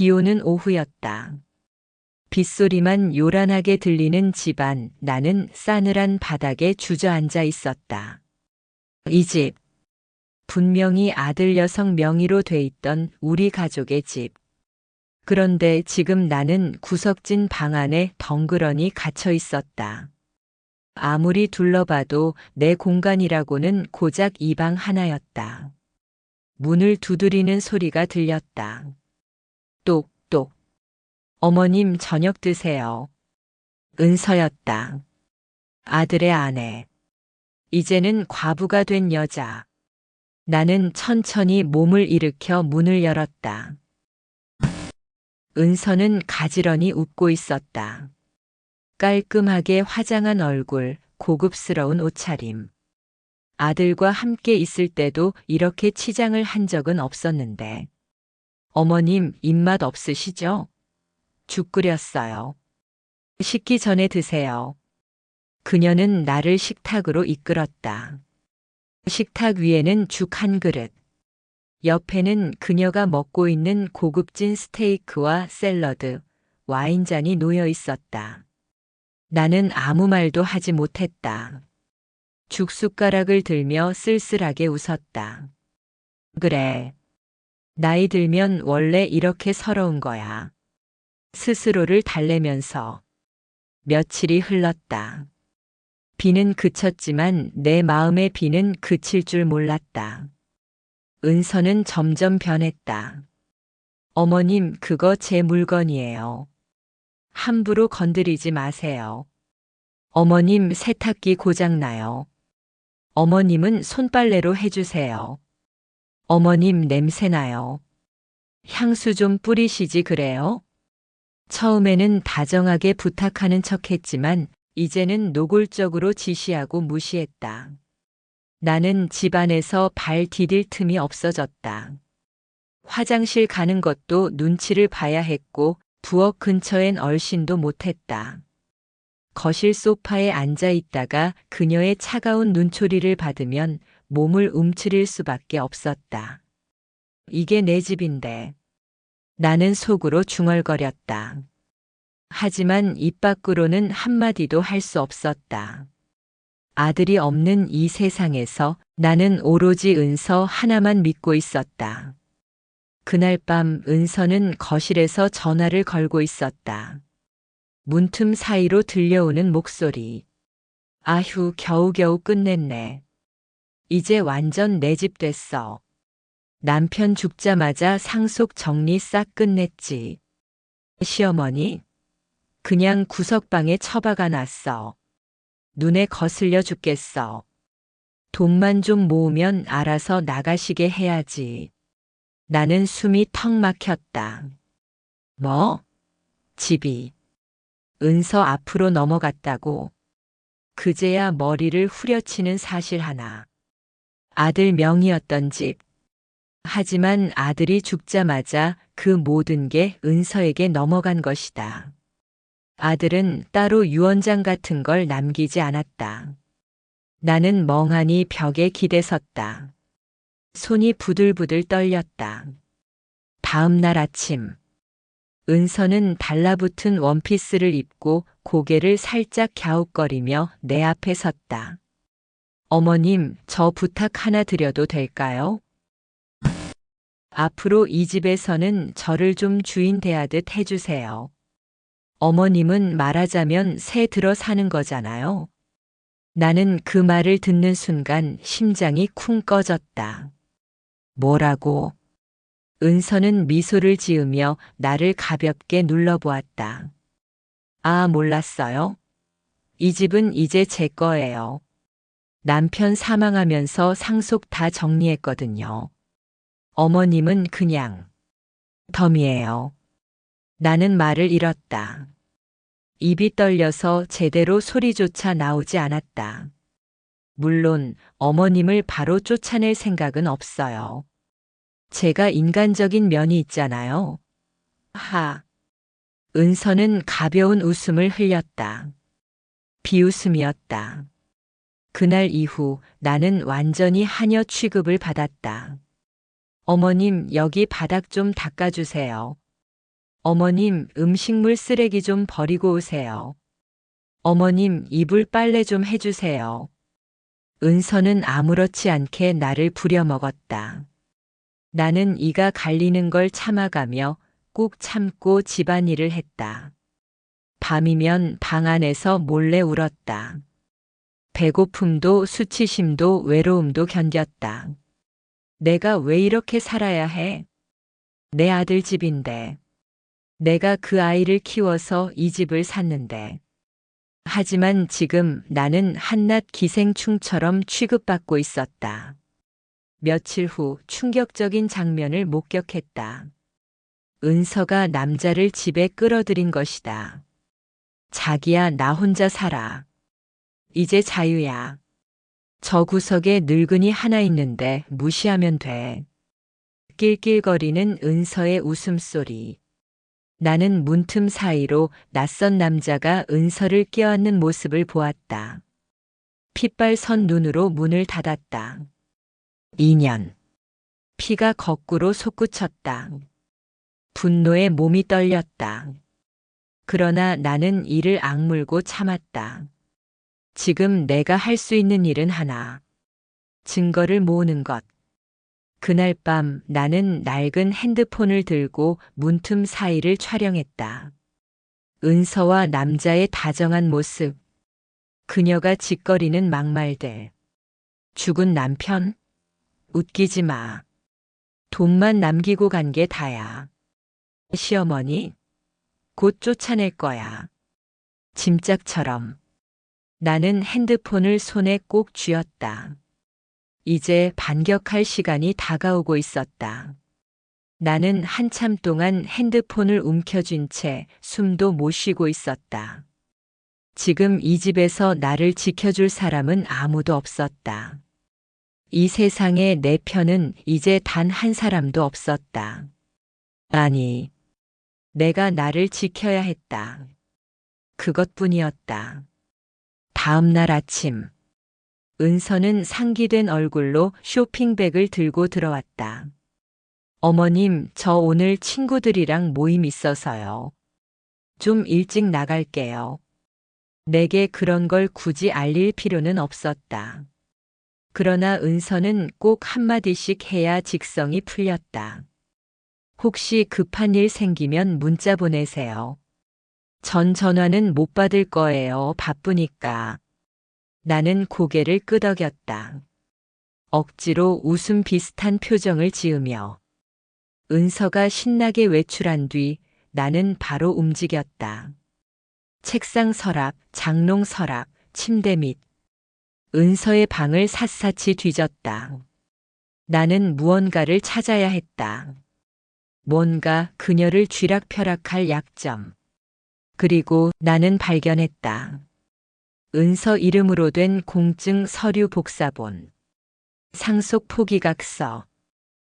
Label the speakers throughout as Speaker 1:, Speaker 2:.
Speaker 1: 비 오는 오후였다. 빗소리만 요란하게 들리는 집안, 나는 싸늘한 바닥에 주저앉아 있었다. 이 집. 분명히 아들 여성 명의로 돼 있던 우리 가족의 집. 그런데 지금 나는 구석진 방 안에 덩그러니 갇혀 있었다. 아무리 둘러봐도 내 공간이라고는 고작 이 방 하나였다. 문을 두드리는 소리가 들렸다. 똑똑. 어머님 저녁 드세요. 은서였다. 아들의 아내. 이제는 과부가 된 여자. 나는 천천히 몸을 일으켜 문을 열었다. 은서는 가지런히 웃고 있었다. 깔끔하게 화장한 얼굴, 고급스러운 옷차림. 아들과 함께 있을 때도 이렇게 치장을 한 적은 없었는데. 어머님 입맛 없으시죠? 죽 끓였어요. 식기 전에 드세요. 그녀는 나를 식탁으로 이끌었다. 식탁 위에는 죽 한 그릇. 옆에는 그녀가 먹고 있는 고급진 스테이크와 샐러드, 와인잔이 놓여 있었다. 나는 아무 말도 하지 못했다. 죽 숟가락을 들며 쓸쓸하게 웃었다. 그래. 나이 들면 원래 이렇게 서러운 거야. 스스로를 달래면서 며칠이 흘렀다. 비는 그쳤지만 내 마음의 비는 그칠 줄 몰랐다. 은서는 점점 변했다. 어머님, 그거 제 물건이에요. 함부로 건드리지 마세요. 어머님 세탁기 고장나요. 어머님은 손빨래로 해주세요. 어머님 냄새나요. 향수 좀 뿌리시지 그래요? 처음에는 다정하게 부탁하는 척 했지만 이제는 노골적으로 지시하고 무시했다. 나는 집안에서 발 디딜 틈이 없어졌다. 화장실 가는 것도 눈치를 봐야 했고 부엌 근처엔 얼씬도 못했다. 거실 소파에 앉아 있다가 그녀의 차가운 눈초리를 받으면 몸을 움츠릴 수밖에 없었다. 이게 내 집인데. 나는 속으로 중얼거렸다. 하지만 입 밖으로는 한마디도 할 수 없었다. 아들이 없는 이 세상에서 나는 오로지 은서 하나만 믿고 있었다. 그날 밤 은서는 거실에서 전화를 걸고 있었다. 문틈 사이로 들려오는 목소리. 아휴, 겨우겨우 끝냈네. 이제 완전 내 집 됐어. 남편 죽자마자 상속 정리 싹 끝냈지. 시어머니? 그냥 구석방에 처박아 놨어. 눈에 거슬려 죽겠어. 돈만 좀 모으면 알아서 나가시게 해야지. 나는 숨이 턱 막혔다. 뭐? 집이. 은서 앞으로 넘어갔다고. 그제야 머리를 후려치는 사실 하나. 아들 명이었던 집. 하지만 아들이 죽자마자 그 모든 게 은서에게 넘어간 것이다. 아들은 따로 유언장 같은 걸 남기지 않았다. 나는 멍하니 벽에 기대 섰다. 손이 부들부들 떨렸다. 다음 날 아침, 은서는 달라붙은 원피스를 입고 고개를 살짝 갸웃거리며 내 앞에 섰다. 어머님, 저 부탁 하나 드려도 될까요? 앞으로 이 집에서는 저를 좀 주인 대하듯 해주세요. 어머님은 말하자면 새 들어 사는 거잖아요. 나는 그 말을 듣는 순간 심장이 쿵 꺼졌다. 뭐라고? 은서는 미소를 지으며 나를 가볍게 눌러보았다. 아, 몰랐어요? 이 집은 이제 제 거예요. 남편 사망하면서 상속 다 정리했거든요. 어머님은 그냥 덤이에요. 나는 말을 잃었다. 입이 떨려서 제대로 소리조차 나오지 않았다. 물론 어머님을 바로 쫓아낼 생각은 없어요. 제가 인간적인 면이 있잖아요. 하. 은서는 가벼운 웃음을 흘렸다. 비웃음이었다. 그날 이후 나는 완전히 하녀 취급을 받았다. 어머님, 여기 바닥 좀 닦아주세요. 어머님, 음식물 쓰레기 좀 버리고 오세요. 어머님, 이불 빨래 좀 해주세요. 은서는 아무렇지 않게 나를 부려먹었다. 나는 이가 갈리는 걸 참아가며 꾹 참고 집안일을 했다. 밤이면 방 안에서 몰래 울었다. 배고픔도 수치심도 외로움도 견뎠다. 내가 왜 이렇게 살아야 해? 내 아들 집인데. 내가 그 아이를 키워서 이 집을 샀는데. 하지만 지금 나는 한낱 기생충처럼 취급받고 있었다. 며칠 후 충격적인 장면을 목격했다. 은서가 남자를 집에 끌어들인 것이다. 자기야, 나 혼자 살아. 이제 자유야. 저 구석에 늙은이 하나 있는데 무시하면 돼. 낄낄거리는 은서의 웃음소리. 나는 문틈 사이로 낯선 남자가 은서를 껴안는 모습을 보았다. 핏발 선 눈으로 문을 닫았다. 2년. 피가 거꾸로 솟구쳤다. 분노에 몸이 떨렸다. 그러나 나는 이를 악물고 참았다. 지금 내가 할 수 있는 일은 하나. 증거를 모으는 것. 그날 밤 나는 낡은 핸드폰을 들고 문틈 사이를 촬영했다. 은서와 남자의 다정한 모습. 그녀가 짓거리는 막말들. 죽은 남편? 웃기지 마. 돈만 남기고 간 게 다야. 시어머니? 곧 쫓아낼 거야. 짐짝처럼. 나는 핸드폰을 손에 꼭 쥐었다. 이제 반격할 시간이 다가오고 있었다. 나는 한참 동안 핸드폰을 움켜쥔 채 숨도 못 쉬고 있었다. 지금 이 집에서 나를 지켜줄 사람은 아무도 없었다. 이 세상에 내 편은 이제 단 한 사람도 없었다. 아니, 내가 나를 지켜야 했다. 그것뿐이었다. 다음 날 아침, 은서는 상기된 얼굴로 쇼핑백을 들고 들어왔다. 어머님, 저 오늘 친구들이랑 모임 있어서요. 좀 일찍 나갈게요. 내게 그런 걸 굳이 알릴 필요는 없었다. 그러나 은서는 꼭 한마디씩 해야 직성이 풀렸다. 혹시 급한 일 생기면 문자 보내세요. 전 전화는 못 받을 거예요. 바쁘니까. 나는 고개를 끄덕였다. 억지로 웃음 비슷한 표정을 지으며 은서가 신나게 외출한 뒤 나는 바로 움직였다. 책상 서랍, 장롱 서랍, 침대 밑 은서의 방을 샅샅이 뒤졌다. 나는 무언가를 찾아야 했다. 뭔가 그녀를 쥐락펴락할 약점. 그리고 나는 발견했다. 은서 이름으로 된 공증 서류 복사본. 상속 포기각서.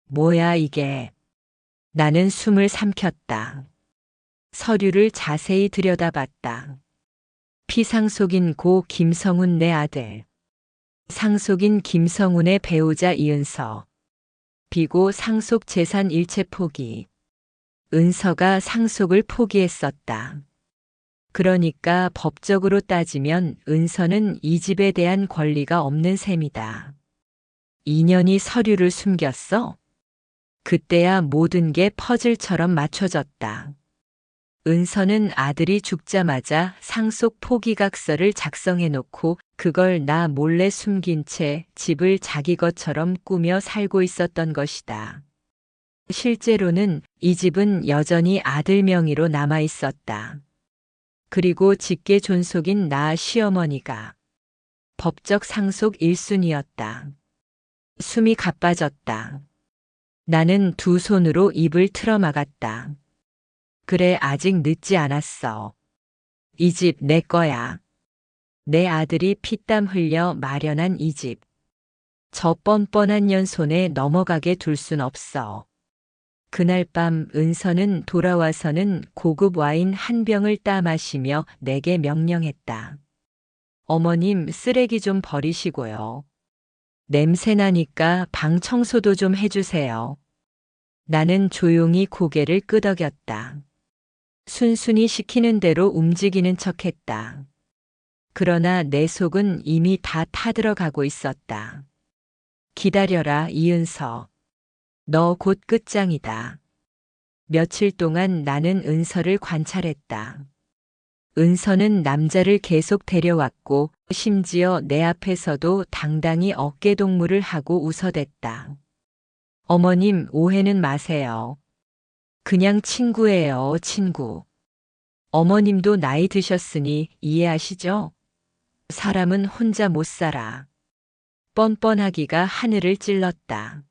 Speaker 1: 뭐야 이게. 나는 숨을 삼켰다. 서류를 자세히 들여다봤다. 피상속인 고 김성훈 내 아들. 상속인 김성훈의 배우자 이은서. 비고 상속 재산 일체 포기. 은서가 상속을 포기했었다. 그러니까 법적으로 따지면 은서는 이 집에 대한 권리가 없는 셈이다. 2년이 서류를 숨겼어? 그때야 모든 게 퍼즐처럼 맞춰졌다. 은서는 아들이 죽자마자 상속 포기각서를 작성해 놓고 그걸 나 몰래 숨긴 채 집을 자기 것처럼 꾸며 살고 있었던 것이다. 실제로는 이 집은 여전히 아들 명의로 남아 있었다. 그리고 직계 존속인 나 시어머니가 법적 상속 1순위였다. 숨이 가빠졌다. 나는 두 손으로 입을 틀어막았다. 그래, 아직 늦지 않았어. 이 집 내 거야. 내 아들이 피땀 흘려 마련한 이 집. 저 뻔뻔한 년 손에 넘어가게 둘 순 없어. 그날 밤 은서는 돌아와서는 고급 와인 한 병을 따 마시며 내게 명령했다. 어머님 쓰레기 좀 버리시고요. 냄새 나니까 방 청소도 좀 해주세요. 나는 조용히 고개를 끄덕였다. 순순히 시키는 대로 움직이는 척 했다. 그러나 내 속은 이미 다 타들어가고 있었다. 기다려라, 이은서. 너 곧 끝장이다. 며칠 동안 나는 은서를 관찰했다. 은서는 남자를 계속 데려왔고 심지어 내 앞에서도 당당히 어깨동무를 하고 웃어댔다. 어머님 오해는 마세요. 그냥 친구예요, 친구. 어머님도 나이 드셨으니 이해하시죠? 사람은 혼자 못 살아. 뻔뻔하기가 하늘을 찔렀다.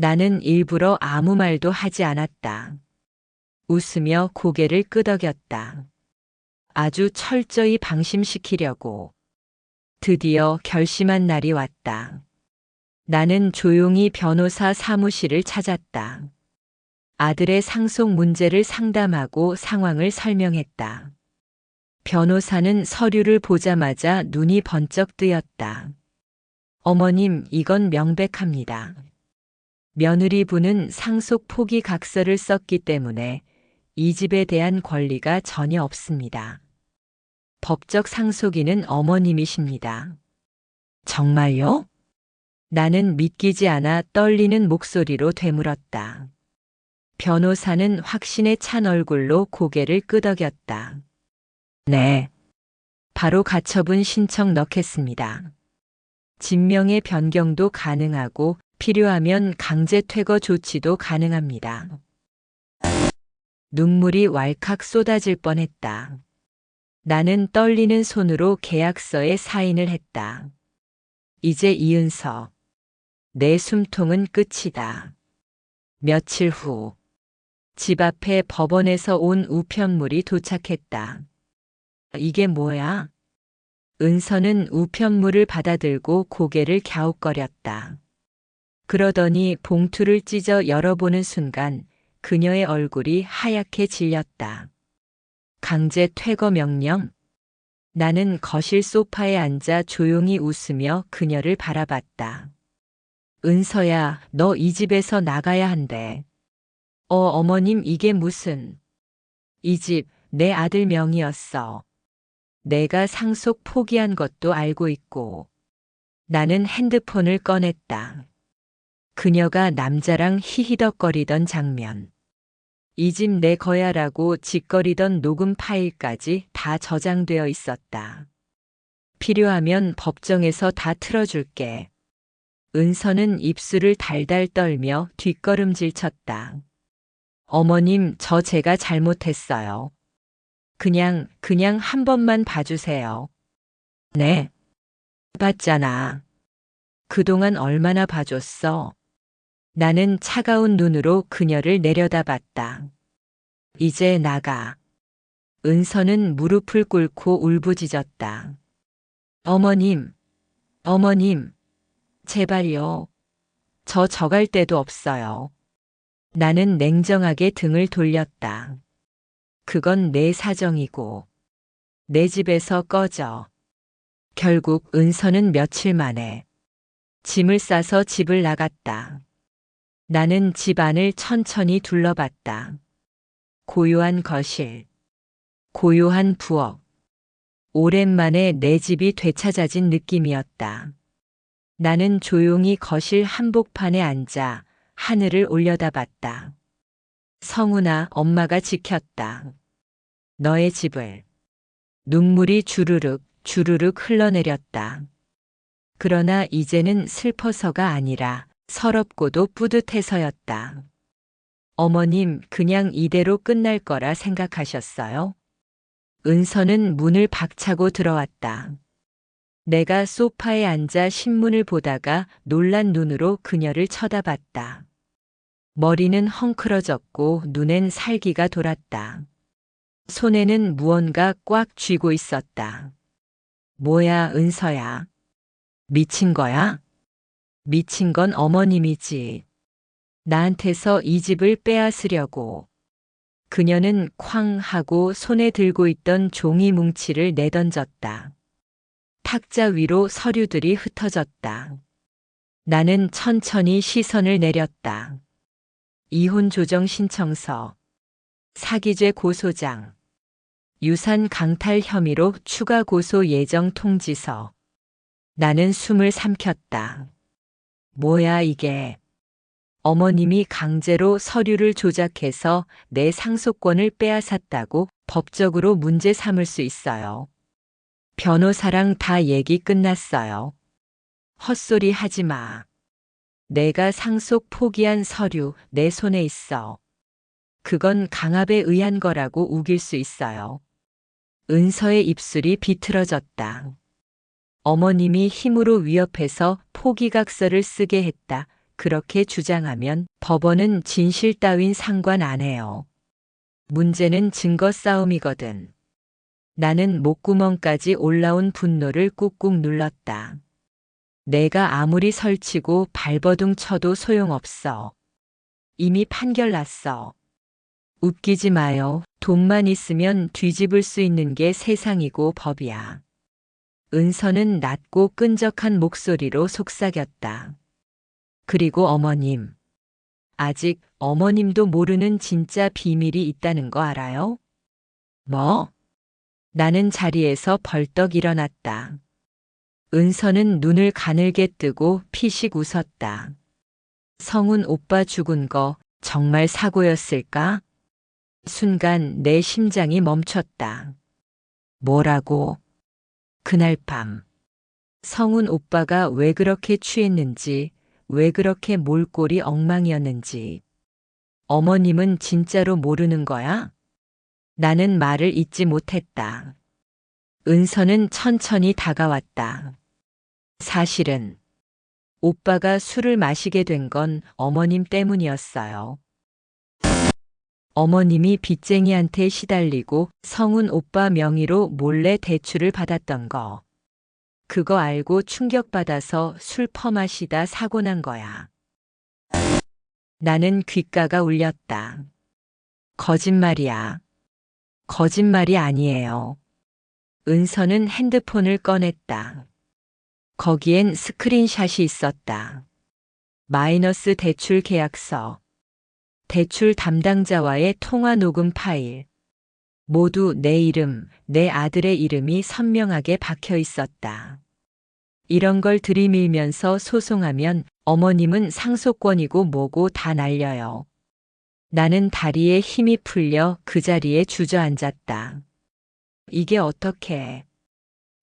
Speaker 1: 나는 일부러 아무 말도 하지 않았다. 웃으며 고개를 끄덕였다. 아주 철저히 방심시키려고. 드디어 결심한 날이 왔다. 나는 조용히 변호사 사무실을 찾았다. 아들의 상속 문제를 상담하고 상황을 설명했다. 변호사는 서류를 보자마자 눈이 번쩍 뜨였다. 어머님, 이건 명백합니다. 며느리분은 상속 포기 각서를 썼기 때문에 이 집에 대한 권리가 전혀 없습니다. 법적 상속인은 어머님이십니다. 정말요? 나는 믿기지 않아 떨리는 목소리로 되물었다. 변호사는 확신에 찬 얼굴로 고개를 끄덕였다. 네. 바로 가처분 신청 넣겠습니다. 진명의 변경도 가능하고 필요하면 강제 퇴거 조치도 가능합니다. 눈물이 왈칵 쏟아질 뻔했다. 나는 떨리는 손으로 계약서에 사인을 했다. 이제 이은서. 내 숨통은 끝이다. 며칠 후, 집 앞에 법원에서 온 우편물이 도착했다. 이게 뭐야? 은서는 우편물을 받아들고 고개를 갸웃거렸다. 그러더니 봉투를 찢어 열어보는 순간 그녀의 얼굴이 하얗게 질렸다. 강제 퇴거 명령? 나는 거실 소파에 앉아 조용히 웃으며 그녀를 바라봤다. 은서야, 너 이 집에서 나가야 한대. 어, 어머님, 이게 무슨. 이 집, 내 아들 명이었어. 내가 상속 포기한 것도 알고 있고. 나는 핸드폰을 꺼냈다. 그녀가 남자랑 히히덕거리던 장면. 이 집 내 거야라고 짓거리던 녹음 파일까지 다 저장되어 있었다. 필요하면 법정에서 다 틀어줄게. 은서는 입술을 달달 떨며 뒷걸음질 쳤다. 어머님, 저 제가 잘못했어요. 그냥, 그냥 한 번만 봐주세요. 네. 봤잖아. 그동안 얼마나 봐줬어. 나는 차가운 눈으로 그녀를 내려다봤다. 이제 나가. 은서는 무릎을 꿇고 울부짖었다. 어머님, 어머님, 제발요. 저 저갈 데도 없어요. 나는 냉정하게 등을 돌렸다. 그건 내 사정이고, 내 집에서 꺼져. 결국 은서는 며칠 만에 짐을 싸서 집을 나갔다. 나는 집 안을 천천히 둘러봤다. 고요한 거실, 고요한 부엌. 오랜만에 내 집이 되찾아진 느낌이었다. 나는 조용히 거실 한복판에 앉아 하늘을 올려다봤다. 성훈아, 엄마가 지켰다. 너의 집을. 눈물이 주르륵, 주르륵 흘러내렸다. 그러나 이제는 슬퍼서가 아니라 서럽고도 뿌듯해서였다. 어머님, 그냥 이대로 끝날 거라 생각하셨어요? 은서는 문을 박차고 들어왔다. 내가 소파에 앉아 신문을 보다가 놀란 눈으로 그녀를 쳐다봤다. 머리는 헝클어졌고 눈엔 살기가 돌았다. 손에는 무언가 꽉 쥐고 있었다. 뭐야, 은서야. 미친 거야? 미친 건 어머님이지. 나한테서 이 집을 빼앗으려고. 그녀는 쾅 하고 손에 들고 있던 종이 뭉치를 내던졌다. 탁자 위로 서류들이 흩어졌다. 나는 천천히 시선을 내렸다. 이혼 조정 신청서, 사기죄 고소장. 유산 강탈 혐의로 추가 고소 예정 통지서. 나는 숨을 삼켰다. 뭐야 이게. 어머님이 강제로 서류를 조작해서 내 상속권을 빼앗았다고 법적으로 문제 삼을 수 있어요. 변호사랑 다 얘기 끝났어요. 헛소리 하지 마. 내가 상속 포기한 서류 내 손에 있어. 그건 강압에 의한 거라고 우길 수 있어요. 은서의 입술이 비틀어졌다. 어머님이 힘으로 위협해서 포기각서를 쓰게 했다. 그렇게 주장하면 법원은 진실 따윈 상관 안 해요. 문제는 증거 싸움이거든. 나는 목구멍까지 올라온 분노를 꾹꾹 눌렀다. 내가 아무리 설치고 발버둥 쳐도 소용없어. 이미 판결 났어. 웃기지 마요. 돈만 있으면 뒤집을 수 있는 게 세상이고 법이야. 은서는 낮고 끈적한 목소리로 속삭였다. 그리고 어머님. 아직 어머님도 모르는 진짜 비밀이 있다는 거 알아요? 뭐? 나는 자리에서 벌떡 일어났다. 은서는 눈을 가늘게 뜨고 피식 웃었다. 성훈 오빠 죽은 거 정말 사고였을까? 순간 내 심장이 멈췄다. 뭐라고? 그날 밤. 성훈 오빠가 왜 그렇게 취했는지, 왜 그렇게 몰골이 엉망이었는지. 어머님은 진짜로 모르는 거야? 나는 말을 잇지 못했다. 은서는 천천히 다가왔다. 사실은 오빠가 술을 마시게 된 건 어머님 때문이었어요. 어머님이 빚쟁이한테 시달리고 성훈 오빠 명의로 몰래 대출을 받았던 거. 그거 알고 충격받아서 술 퍼마시다 사고 난 거야. 나는 귓가가 울렸다. 거짓말이야. 거짓말이 아니에요. 은서는 핸드폰을 꺼냈다. 거기엔 스크린샷이 있었다. 마이너스 대출 계약서. 대출 담당자와의 통화 녹음 파일. 모두 내 이름, 내 아들의 이름이 선명하게 박혀 있었다. 이런 걸 들이밀면서 소송하면 어머님은 상속권이고 뭐고 다 날려요. 나는 다리에 힘이 풀려 그 자리에 주저앉았다. 이게 어떻게.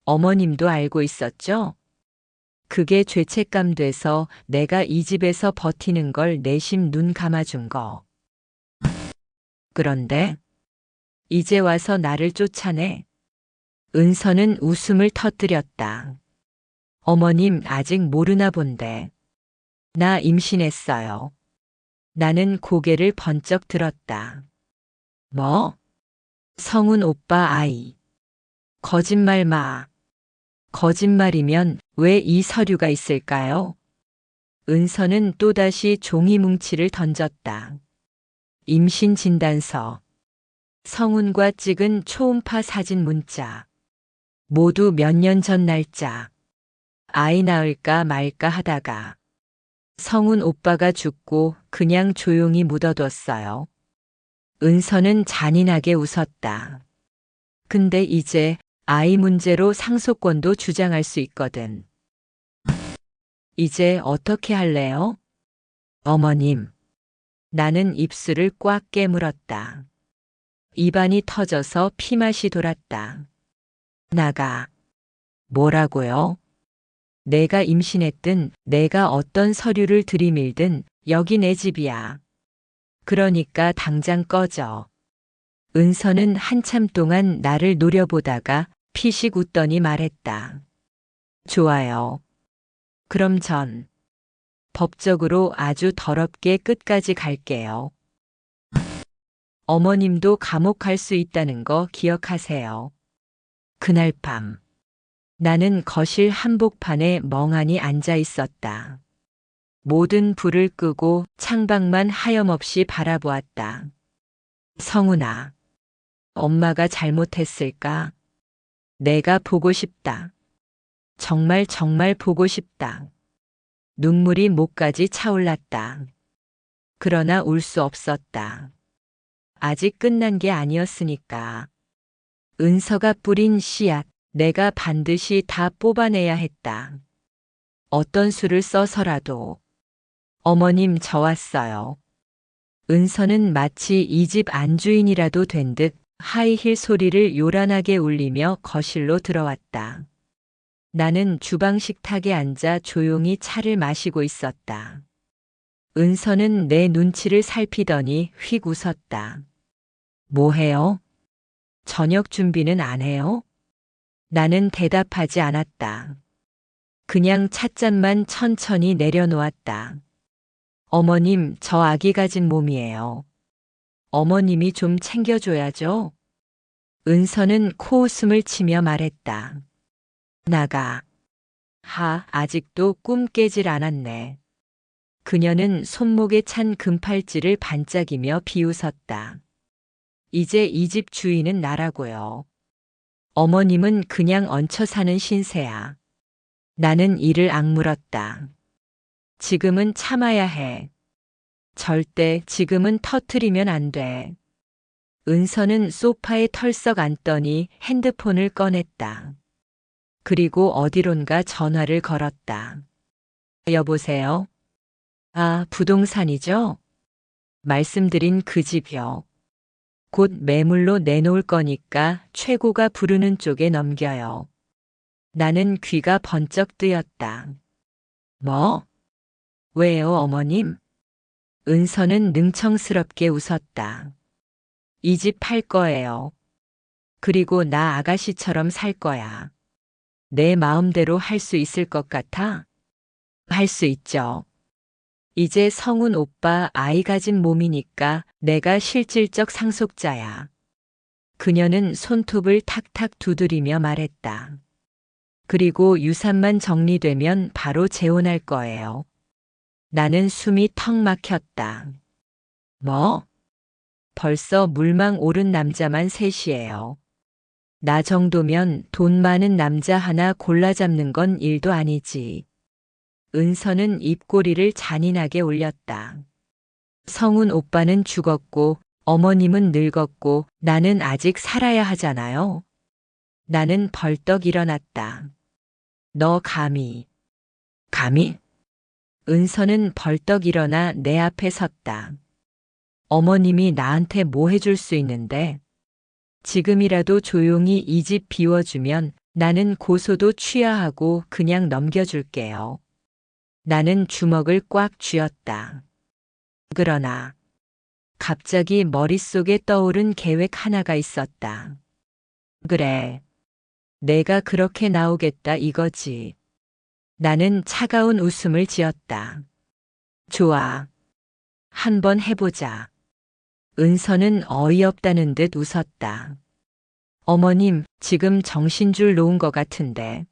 Speaker 1: 어머님도 알고 있었죠? 그게 죄책감 돼서 내가 이 집에서 버티는 걸 내심 눈 감아준 거. 그런데 이제 와서 나를 쫓아내. 은서는 웃음을 터뜨렸다. 어머님 아직 모르나 본데. 나 임신했어요. 나는 고개를 번쩍 들었다. 뭐? 성훈 오빠 아이. 거짓말 마. 거짓말이면 왜 이 서류가 있을까요? 은서는 또다시 종이 뭉치를 던졌다. 임신 진단서. 성훈과 찍은 초음파 사진 문자. 모두 몇 년 전 날짜. 아이 낳을까 말까 하다가 성훈 오빠가 죽고 그냥 조용히 묻어뒀어요. 은서는 잔인하게 웃었다. 근데 이제 아이 문제로 상속권도 주장할 수 있거든. 이제 어떻게 할래요? 어머님. 나는 입술을 꽉 깨물었다. 입안이 터져서 피맛이 돌았다. 나가. 뭐라고요? 내가 임신했든 내가 어떤 서류를 들이밀든 여기 내 집이야. 그러니까 당장 꺼져. 은서는 한참 동안 나를 노려보다가 피식 웃더니 말했다. 좋아요. 그럼 전 법적으로 아주 더럽게 끝까지 갈게요. 어머님도 감옥 갈 수 있다는 거 기억하세요. 그날 밤 나는 거실 한복판에 멍하니 앉아 있었다. 모든 불을 끄고 창밖만 하염없이 바라보았다. 성훈아, 엄마가 잘못했을까? 내가 보고 싶다. 정말 정말 보고 싶다. 눈물이 목까지 차올랐다. 그러나 울수 없었다. 아직 끝난 게 아니었으니까. 은서가 뿌린 씨앗, 내가 반드시 다 뽑아내야 했다. 어떤 수를 써서라도. 어머님 저 왔어요. 은서는 마치 이 집 안주인이라도 된 듯 하이힐 소리를 요란하게 울리며 거실로 들어왔다. 나는 주방 식탁에 앉아 조용히 차를 마시고 있었다. 은서는 내 눈치를 살피더니 휙 웃었다. 뭐 해요? 저녁 준비는 안 해요? 나는 대답하지 않았다. 그냥 찻잔만 천천히 내려놓았다. 어머님, 저 아기 가진 몸이에요. 어머님이 좀 챙겨줘야죠. 은서는 코웃음을 치며 말했다. 나가. 하, 아직도 꿈 깨질 않았네. 그녀는 손목에 찬 금팔찌를 반짝이며 비웃었다. 이제 이 집 주인은 나라고요. 어머님은 그냥 얹혀 사는 신세야. 나는 이를 악물었다. 지금은 참아야 해. 절대 지금은 터트리면 안 돼. 은서는 소파에 털썩 앉더니 핸드폰을 꺼냈다. 그리고 어디론가 전화를 걸었다. 여보세요? 아, 부동산이죠? 말씀드린 그 집이요. 곧 매물로 내놓을 거니까 최고가 부르는 쪽에 넘겨요. 나는 귀가 번쩍 뜨였다. 뭐? 왜요, 어머님? 은서는 능청스럽게 웃었다. 이 집 팔 거예요. 그리고 나 아가씨처럼 살 거야. 내 마음대로 할 수 있을 것 같아? 할 수 있죠. 이제 성훈 오빠 아이 가진 몸이니까 내가 실질적 상속자야. 그녀는 손톱을 탁탁 두드리며 말했다. 그리고 유산만 정리되면 바로 재혼할 거예요. 나는 숨이 턱 막혔다. 뭐? 벌써 물망 오른 남자만 셋이에요. 나 정도면 돈 많은 남자 하나 골라 잡는 건 일도 아니지. 은서는 입꼬리를 잔인하게 올렸다. 성훈 오빠는 죽었고 어머님은 늙었고 나는 아직 살아야 하잖아요. 나는 벌떡 일어났다. 너 감히. 감히? 은서는 벌떡 일어나 내 앞에 섰다. 어머님이 나한테 뭐 해줄 수 있는데? 지금이라도 조용히 이 집 비워주면 나는 고소도 취하하고 그냥 넘겨줄게요. 나는 주먹을 꽉 쥐었다. 그러나 갑자기 머릿속에 떠오른 계획 하나가 있었다. 그래. 내가 그렇게 나오겠다 이거지. 나는 차가운 웃음을 지었다. 좋아. 한번 해보자. 은서는 어이없다는 듯 웃었다. 어머님, 지금 정신줄 놓은 것 같은데.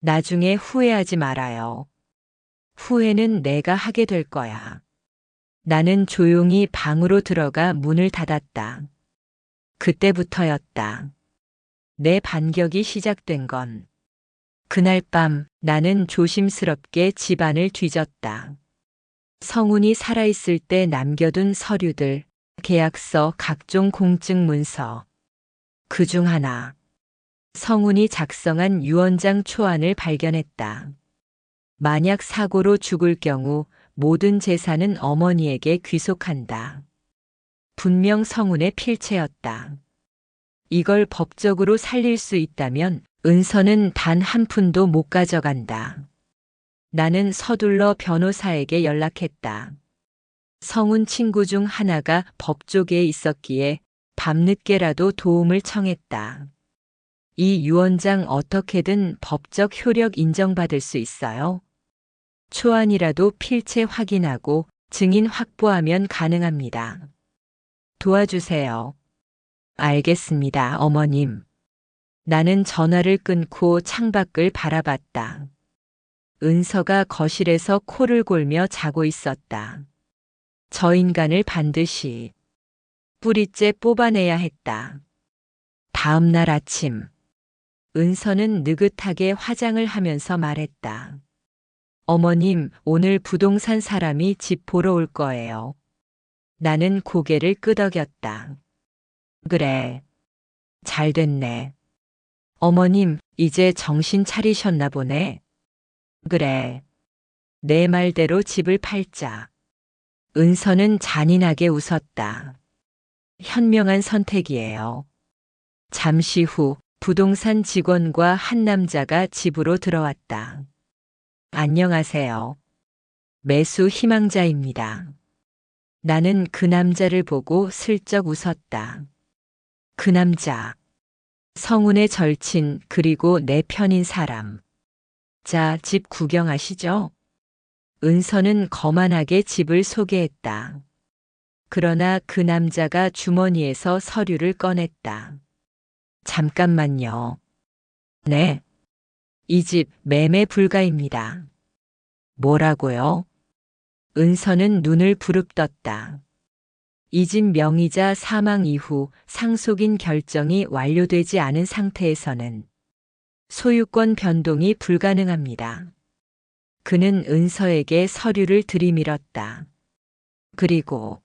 Speaker 1: 나중에 후회하지 말아요. 후회는 내가 하게 될 거야. 나는 조용히 방으로 들어가 문을 닫았다. 그때부터였다. 내 반격이 시작된 건. 그날 밤 나는 조심스럽게 집안을 뒤졌다. 성훈이 살아있을 때 남겨둔 서류들, 계약서, 각종 공증 문서. 그 중 하나. 성훈이 작성한 유언장 초안을 발견했다. 만약 사고로 죽을 경우 모든 재산은 어머니에게 귀속한다. 분명 성훈의 필체였다. 이걸 법적으로 살릴 수 있다면 은서는 단 한 푼도 못 가져간다. 나는 서둘러 변호사에게 연락했다. 성훈 친구 중 하나가 법조계에 있었기에 밤늦게라도 도움을 청했다. 이 유언장 어떻게든 법적 효력 인정받을 수 있어요? 초안이라도 필체 확인하고 증인 확보하면 가능합니다. 도와주세요. 알겠습니다, 어머님. 나는 전화를 끊고 창밖을 바라봤다. 은서가 거실에서 코를 골며 자고 있었다. 저 인간을 반드시 뿌리째 뽑아내야 했다. 다음 날 아침, 은서는 느긋하게 화장을 하면서 말했다. 어머님, 오늘 부동산 사람이 집 보러 올 거예요. 나는 고개를 끄덕였다. 그래. 잘 됐네. 어머님, 이제 정신 차리셨나 보네. 그래. 내 말대로 집을 팔자. 은서는 잔인하게 웃었다. 현명한 선택이에요. 잠시 후 부동산 직원과 한 남자가 집으로 들어왔다. 안녕하세요. 매수 희망자입니다. 나는 그 남자를 보고 슬쩍 웃었다. 그 남자. 성운의 절친 그리고 내 편인 사람. 자, 집 구경하시죠? 은서는 거만하게 집을 소개했다. 그러나 그 남자가 주머니에서 서류를 꺼냈다. 잠깐만요. 네. 이 집 매매 불가입니다. 뭐라고요? 은서는 눈을 부릅떴다. 이집 명의자 사망 이후 상속인 결정이 완료되지 않은 상태에서는 소유권 변동이 불가능합니다. 그는 은서에게 서류를 들이밀었다. 그리고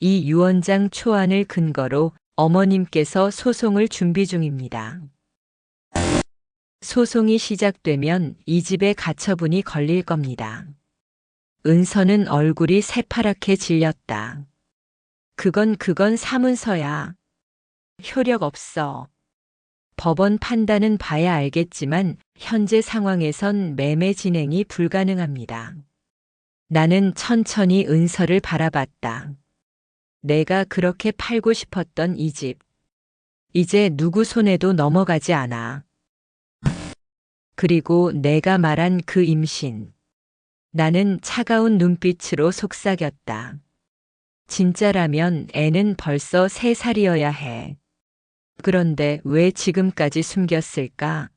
Speaker 1: 이 유언장 초안을 근거로 어머님께서 소송을 준비 중입니다. 소송이 시작되면 이 집에 가처분이 걸릴 겁니다. 은서는 얼굴이 새파랗게 질렸다. 그건 그건 사문서야. 효력 없어. 법원 판단은 봐야 알겠지만 현재 상황에선 매매 진행이 불가능합니다. 나는 천천히 은서를 바라봤다. 내가 그렇게 팔고 싶었던 이 집. 이제 누구 손에도 넘어가지 않아. 그리고 내가 말한 그 임신. 나는 차가운 눈빛으로 속삭였다. 진짜라면 애는 벌써 세 살이어야 해. 그런데 왜 지금까지 숨겼을까?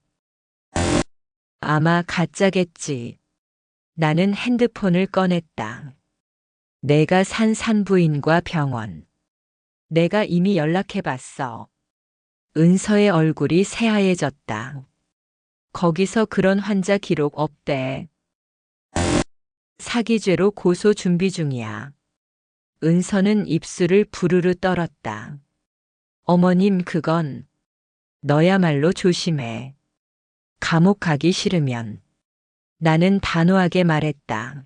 Speaker 1: 아마 가짜겠지. 나는 핸드폰을 꺼냈다. 내가 산 산부인과 병원. 내가 이미 연락해 봤어. 은서의 얼굴이 새하얘졌다. 거기서 그런 환자 기록 없대. 사기죄로 고소 준비 중이야. 은서는 입술을 부르르 떨었다. 어머님, 그건 너야말로 조심해. 감옥 가기 싫으면 나는 단호하게 말했다.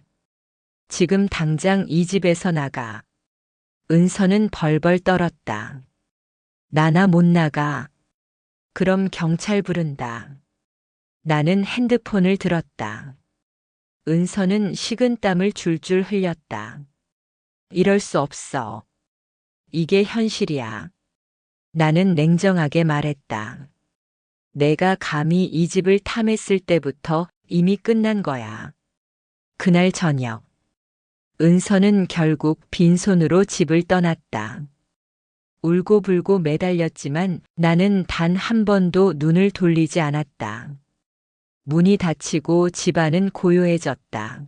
Speaker 1: 지금 당장 이 집에서 나가. 은서는 벌벌 떨었다. 나나 못 나가. 그럼 경찰 부른다. 나는 핸드폰을 들었다. 은서는 식은 땀을 줄줄 흘렸다. 이럴 수 없어. 이게 현실이야. 나는 냉정하게 말했다. 내가 감히 이 집을 탐했을 때부터 이미 끝난 거야. 그날 저녁. 은서는 결국 빈손으로 집을 떠났다. 울고불고 매달렸지만 나는 단 한 번도 눈을 돌리지 않았다. 문이 닫히고 집안은 고요해졌다.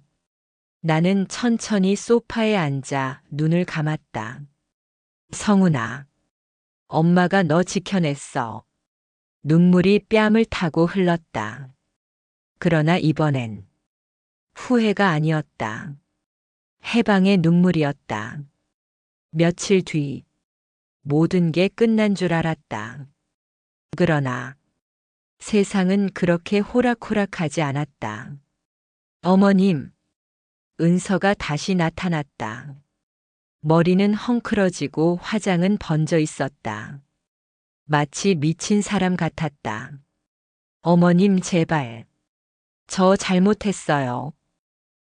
Speaker 1: 나는 천천히 소파에 앉아 눈을 감았다. 성훈아, 엄마가 너 지켜냈어. 눈물이 뺨을 타고 흘렀다. 그러나 이번엔 후회가 아니었다. 해방의 눈물이었다. 며칠 뒤 모든 게 끝난 줄 알았다. 그러나 세상은 그렇게 호락호락하지 않았다. 어머님, 은서가 다시 나타났다. 머리는 헝클어지고 화장은 번져 있었다. 마치 미친 사람 같았다. 어머님, 제발. 저 잘못했어요.